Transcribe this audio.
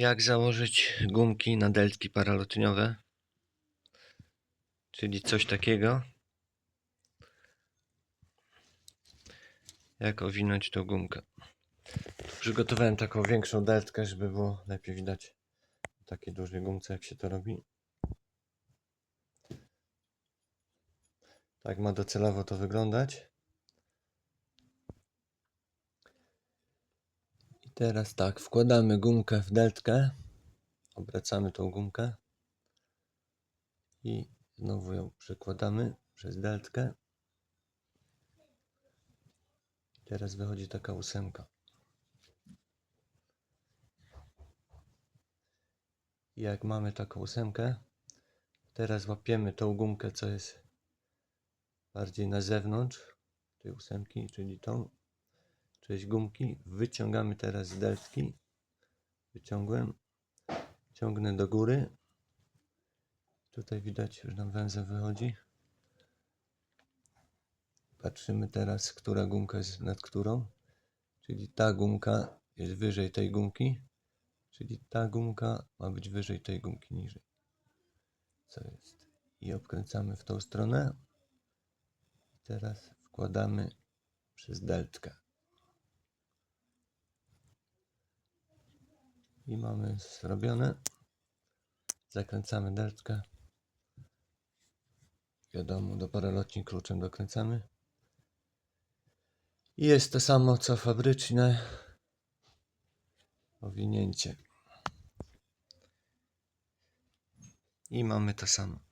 Jak założyć gumki na deltki paralotniowe? Czyli coś takiego. Jak owinąć tą gumkę. Przygotowałem taką większą deltkę, żeby było lepiej widać w takiej dużej gumce, jak się to robi. Tak ma docelowo to wyglądać. Teraz tak, wkładamy gumkę w deltkę, obracamy tą gumkę i znowu ją przekładamy przez deltkę. Teraz wychodzi taka ósemka. Jak mamy taką ósemkę, teraz łapiemy tą gumkę, co jest bardziej na zewnątrz tej ósemki, czyli tą część gumki. Wyciągamy teraz z deltki. Wyciągłem. Ciągnę do góry. Tutaj widać, że nam węzeł wychodzi. Patrzymy teraz, która gumka jest nad którą. Czyli ta gumka jest wyżej tej gumki. Czyli ta gumka ma być wyżej tej gumki niżej. Co jest? I obkręcamy w tą stronę. Teraz wkładamy przez deltkę. I mamy zrobione. Zakręcamy deltkę. Wiadomo, do paralotni kluczem dokręcamy. I jest to samo co fabryczne owinięcie. I mamy to samo.